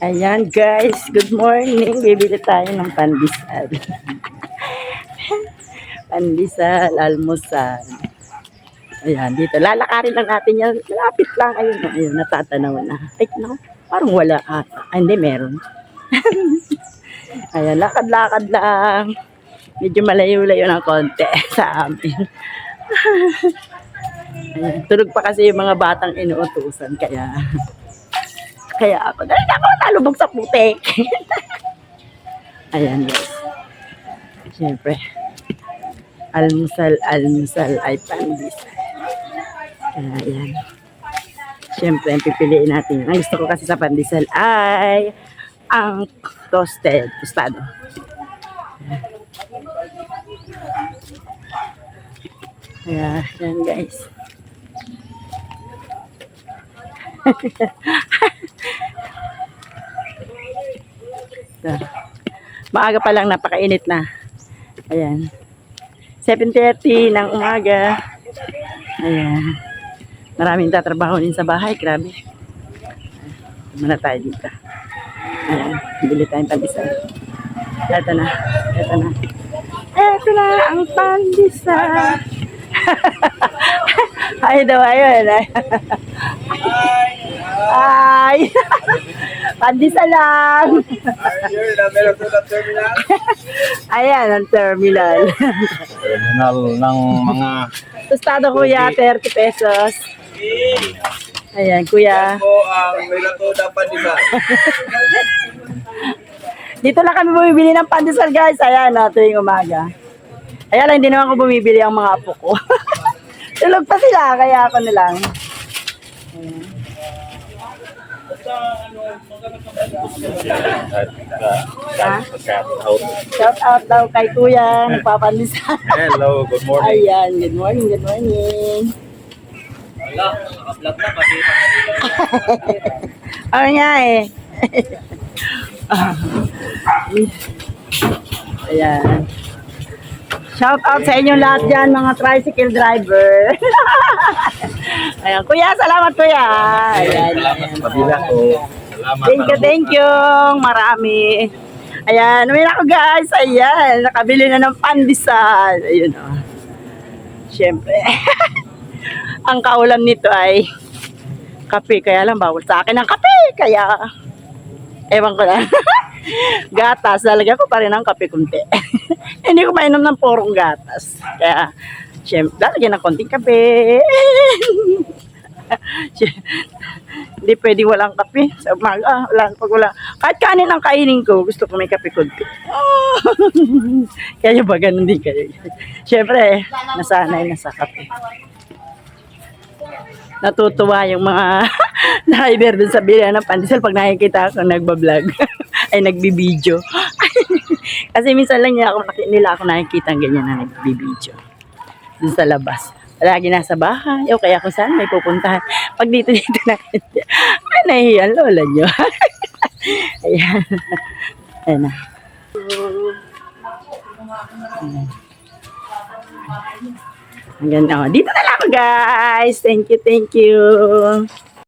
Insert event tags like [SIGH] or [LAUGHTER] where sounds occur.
Ayan guys, good morning. Bibili tayo ng pandesal. [LAUGHS] pandesal, almusal. Ayan, dito. Lalakarin lang natin yan. Malapit lang. Ayun, ayun, natatanaw na. Ay, no, parang wala ata. Ay, hindi, meron. [LAUGHS] Ayan, lakad-lakad lang. Medyo malayo-layo ng konti [LAUGHS] sa amin. Ayan, tulog pa kasi yung mga batang inuutusan. Kaya, kaya ako, dali na ako, nalubog sa putik. [LAUGHS] Ayan, guys. Siyempre, almusal, almusal ay pandesal. Kaya, ayan. Siyempre, ang pipiliin natin. Ang gusto ko kasi sa pandesal ay ang toasted, tostado. Kaya, yan guys. [LAUGHS] Maaga pa lang, napakainit na. Ayan. 7.30 ng umaga. Ayan. Maraming tatrabaho din sa bahay. Grabe. Muna tayo dito. Ayan. Bili tayong pandesal. Ito na. Ito na. Ito na ang pandesal. [LAUGHS] Ay daw, ayun. Ay. [LAUGHS] [LAUGHS] pandesal lang. Ayun, na meron po ng terminal. Ayan, ang terminal. Terminal ng mga Tostado kuya, 30 pesos. Ayan, kuya. po ang dapat di ba? [LAUGHS] Dito lang kami bumibili ng pandesal guys. Ayan, na tuwing umaga. Ayan lang, hindi naman ko bumibili ang mga apo ko. [LAUGHS] Tulog pa sila, kaya ako na lang. Ayan. Ha? Shout out daw kay kuya, nagpapandesal. Hello, good morning. Ayan, good morning, good morning. [LAUGHS] Ano nga eh. Ayan. Shout out sa inyong lahat dyan, mga tricycle driver. [LAUGHS] Ayan, kuya, salamat kuya. Ayan. Pabila ko. Salamat. Thank you, thank you. Marami. Ayan, na ako guys. Ayan, nakabili na ng pandesal. Ayun o. Oh. Siyempre. [LAUGHS] ang kaulam nito ay kape. Kaya lang, bawal sa akin ang kape. Kaya, ewan ko na. [LAUGHS] gatas. Lalagyan ko pa rin ng kape kunti. [LAUGHS] Hindi ko mainom ng purong gatas. Kaya, siyempre, lalagyan ng konting kape. [LAUGHS] Hindi pwede walang kape. Sa umaga, wala, pag wala. Kahit kanin ang kainin ko, gusto ko may kape kunti. Oh. [LAUGHS] Kaya ba ganun din kayo? Siyempre, nasanay na sa kape. Natutuwa yung mga [LAUGHS] driver dun sa bilihan ng pandesal pag nakikita ako nagbablog. ay nagbibideo. Kasi minsan lang nila ako, nila ako nakikita ang ganyan na nagbibideo. Sa labas. Lagi nasa bahay. O kaya kung saan may pupuntahan. Pag dito [LAUGHS] dito na ay nahihiyan lola nyo. [LAUGHS] Ayan. Ayan na. Ayan. Ang ganda. Oh, Dito na lang guys. Thank you, thank you.